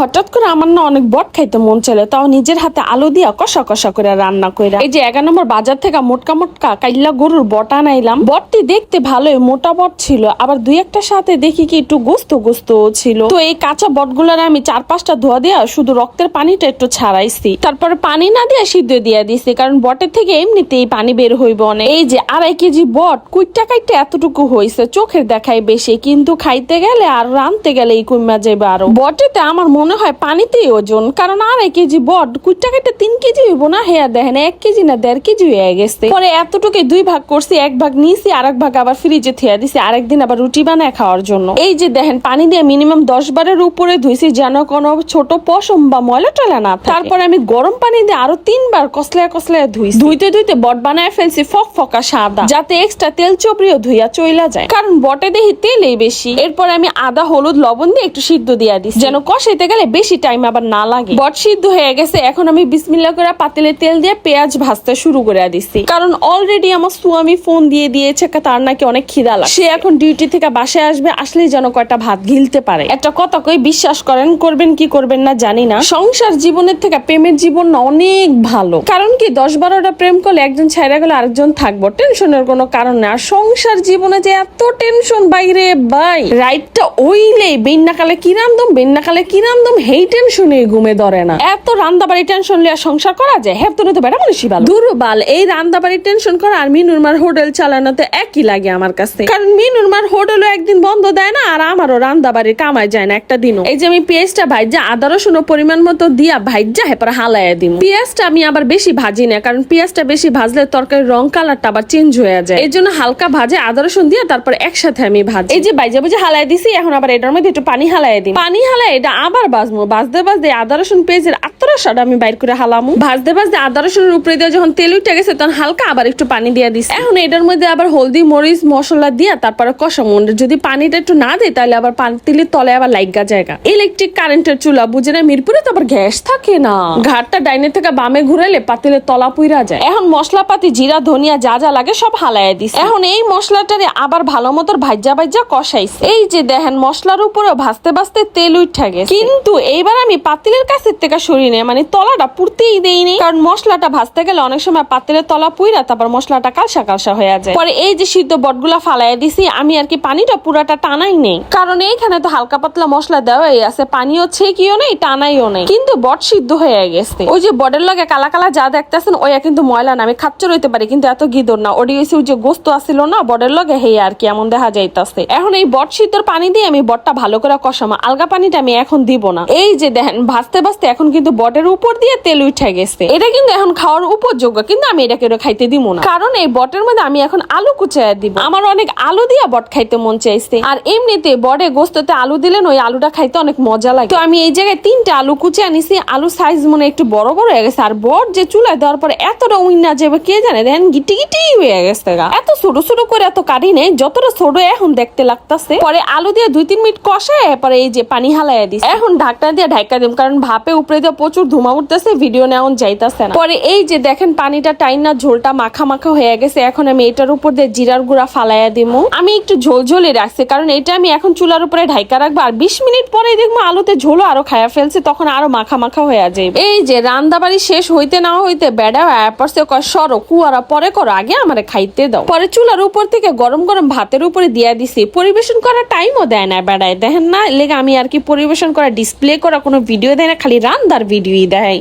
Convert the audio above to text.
হঠাৎ করে আমার না অনেক বট খাইতে মন চলে তাও নিজের হাতে আলু দিয়া কষা কষা করে রান্না কইরা। এই যে এগারো নম্বর বাজার থেকে মোটকা মোটকা কাইল্লা গরুর বট আনাইলাম। বটটি দেখতে ভালোই মোটা বট ছিল, আবার দুই একটা সাথে দেখি কি একটু গোস্ত গোস্ত ছিল। তো এই কাঁচা বটগুলার আমি চার পাঁচটা ধোয়া দিয়া শুধু রক্তের পানিটা একটু ছাড়াইছি। তারপরে পানি না দিয়া সিদ্ধ দিয়া দিছি, কারণ বটের থেকে এমনিতেই পানি বের হইব অনেক। এই যে আড়াই কেজি বট কুইটটা কাইটটা এতটুকু হয়েছে চোখের দেখায় বেশি, কিন্তু খাইতে গেলে আর রানতে গেলে এই কুইমা যাবে আরও। বটেতে আমার মনে হয় পানিতেই ওজন। কারণ আড়াই কেজি বট কুইটটা কাইটটা তিন কেজি হইব না? হেয়া দেখেন, এক কেজি না দেড় কেজি হয়ে গেছে। পরে এতটুকু দুই ভাগ করছি, এক ভাগ নিয়েছি আর এক ভাগ আবার ফ্রিজে থিয়া দিছি, আরেকদিন আবার রুটি বানায় খাওয়ার জন্য। এই যে দেখেন, পানি দিয়ে মিনিমাম দশ বারের উপরে ধুইছি, যেন কোনো ছোট পশম বা ময়লা টয়লা না তারপরে আমি গরম পানি দিয়ে আরও তিনবার কসলায় কসলায় ধুই ধুইতে ধুইতে বট বানায় ফেলছি, ফক ফকা সাদা, যাতে এক্সট্রা তেল চপড়িও ধুইয়া চইলা যায়। কারণ বটে দেখি তেলই বেশি। এরপর আমি আদা, হলুদ, লবণ দিয়ে একটু সিদ্ধ দিয়া দিই যেন কষাইতে গেলে বেশি টাইম আবার না লাগে। বট সিদ্ধ হয়ে গেছে, এখন আমি বিসমিল্লা করে পাতিলে তেল দিয়ে পেঁয়াজ ভাজতে শুরু করে দিছি। কারণ অলরেডি আমার সুয়ামি ফোন দিয়ে দিয়েছে তার নাকি অনেক খিদা লাগে সে এখন ডিউটি থেকে বাসায় আসবে, আসলেই যেন কয়টা ভাত গিলতে পারে। একটা কথা কই, বিশ্বাস করেন, করবেন কি করবেন না জানি না। সংসার জীবনের থেকে প্রেমের জীবন অনেক ভালো। কারণ কি, দশ বারোটা প্রেম করলে একজন ছাইরা গেলে আরেকজন থাকব টেনশনের কোনো কারণ নেই। আর সংসার জীবনে যে এত টেনশন বাইরে বাই রাইটটা ওইলে বেন্নাকালে কি রান্ধম বেন্নাকালে কি রান্ধম হেই টেনশনে ঘুমে ধরে না। এত রান্দাবাড়ি টেনশন লিয়া সংসার করা যায়? হ্যাঁ তো তো বেটা মানুষই ভালো। দুর্বাল। এই রান্দাবাড়ি টেনশন করা আর মিনুরমার হোটেল চালানোতে একই লাগে আমার কাছে। কারণ মিনুরমার হোটেলও একদিন বন্ধ দেয় না, আর আমারও রান্দাবাড়ি কামাই যায় না একটা দিনও। এই যে আমি পেঁয়াজটা ভাইজা আদা, রসুন পরিমাণ মতো দিয়া ভাইজা হেপার হালাইয়া দিম। পেঁয়াজটা আমি আবার বেশি ভাজি না, কারণ পেঁয়াজটা বেশি ভাজলে তরকারির রং কালারটা আবার চেঞ্জ হয়ে যায়। এই জন্য হালকা ভাজে আদা, রসুন দিয়ে তারপর একসাথে আমি ভাজি। এই যে বাইজা বুঝে হালাই দিছি, এখন আবার এটার মধ্যে একটু পানি হালাই দিই পানি হালাই এটা আবার বাজমু, বাজতে বাজতে আদা রসুন পেঁয়াজের আত্মরসাটা আমি বাইর করে হালামু। ভাজতে ভাজতে আদা রসুনের উপরে দিয়ে যখন তেল উঠে গেছে, তখন হালকা আবার একটু পানি দিয়ে দিছি। এখন এটার মধ্যে আবার হলদি, মরিচ, মশলা দিয়া তারপরে কষামু। যদি পানিটা একটু না দেয়, তাহলে আবার পানি তিলের তলে আবার লাইগা জায়গা। ইলেকট্রিক কারেন্টের চুলা বুঝে না, মিরপুরে তো গ্যাস থাকে না। ঘাটটা ডাইনে থেকে বামে ঘুরাইলে পাতিলের তলা পুইরা যায়। এখন মশলাপাতি, জিরা, ধনিয়া যা যা লাগে সব হালাইয়া দিস এখন এই মশলাটারে আবার ভালো মতো ভাজ্যা ভাজ্যা কষাইছে। এই যে দেখেন, মশলার উপরে ভাজতে ভাজতে তেল উঠা গেছে। কিন্তু এইবার আমি পাতিলের কাছের থেকে সরিয়ে নেই। মানে তলাটা পুড়তেই দেইনি। কারণ মশলাটা ভাজতে গেলে অনেক সময় পাতিলের তলা পুইরা তারপর মশলাটা কালসা কালসা হয়ে যায়। পরে এই যে সিদ্ধ বটগুলা ফালাইয়া দিছি, আমি আর কি পানিটা পুরাটা টানাই নেই। কারণ এইখানে তো হালকা পাতলা মশলা দেওয়াই আছে। পানিও ছেকিও নেই, টানাইও নেই। কিন্তু বট সিদ্ধ হয়ে গেছে। ওই যে বটের লগে কালা কালা যা দেখতেছেন ওইয়া কিন্তু ময়লা না। আমি খাচ্চ রইতে পারি, কিন্তু এত গিদর না। হইছে ওই যে গোস্ত আসিল না, বটের লগে হে আর কি, এমন দেখা যাইতাছে। এখন এই বট সিদ্ধর পানি দিয়ে আমি বটটা ভালো করে কষামা। আলগা পানিটা আমি এখন দিব না। এই যে দেখেন, ভাজতে ভাজতে এখন কিন্তু বটের উপর দিয়ে তেল উঠে গেছে। এটা কিন্তু এখন খাওয়ার উপযোগ্য, কিন্তু আমি এটাকে খাইতে দিব না। কারণ এই বটের মধ্যে আমি এখন আলু কুচাইয়া দিব। আমার অনেক আলু দিয়া বট খাইতে মন চাইছে। আর এমনিতে বটে গোস্ততে আলু দিলেন, ওই আলুটা খাইতে অনেক মজা লাগে। তো আমি এই জায়গায় তিনটা আলু কুচে আনিছি আলু সাইজ মনে একটু বড় বড় হয়ে গেছে। আর বট যে চুলায় দেওয়ার পরে এতটা উইন না যাবে, কে জানে? দেখেন গিটি গিটি হয়ে গেছে। এত ছোট ছোট করে এত কাটি নেই, যতটা ছোট এখন দেখতে লাগতাছে। পরে আলু দিয়ে দুই তিন মিনিট কষায় পরে এই যে পানি হালাইয়া দিছে। এখন ঢাকনা দিয়ে ঢাকা দিম, কারণ ভাপে উপরে দিয়ে প্রচুর ধুমা উঠতেছে ভিডিও নেওয়া যাইতেছে না। পরে এই যে দেখেন, পানিটা টাইনা ঝোলটা মাখা মাখা হয়ে গেছে, এখন আমি এটার উপর দিয়ে জিরার গুঁড়া ফালাইয়া দিমু। আমি একটু ঝোল ঝোলে রাখছি, কারণ এটা আমি এখন চুলার উপরে ঢাইকা রাখব, আর বিশ মিনিট পরে দেখব আলুতে ঝোলও আরও খায়া ফেলছে, তখন আরও মাখা মাখা হয়ে যাবে এই যে রান্দাবাড়ি শেষ হইতে না হইতে বেড়া পরসে কয়, সরো, কুয়ারা, পরে করো, আগে আমারে খাইতে দাও। পরে চুলার উপর থেকে গরম গরম ভাতের উপরে দিয়া দিছি, পরিবেশন করার টাইমও দেয় না বেড়ায়, দেখেন না, লেগে আমি আর কি পরিবেশন করা ডিসপ্লে করা কোনো ভিডিও দেয় না খালি রান্দার ভিডিওই দেয়।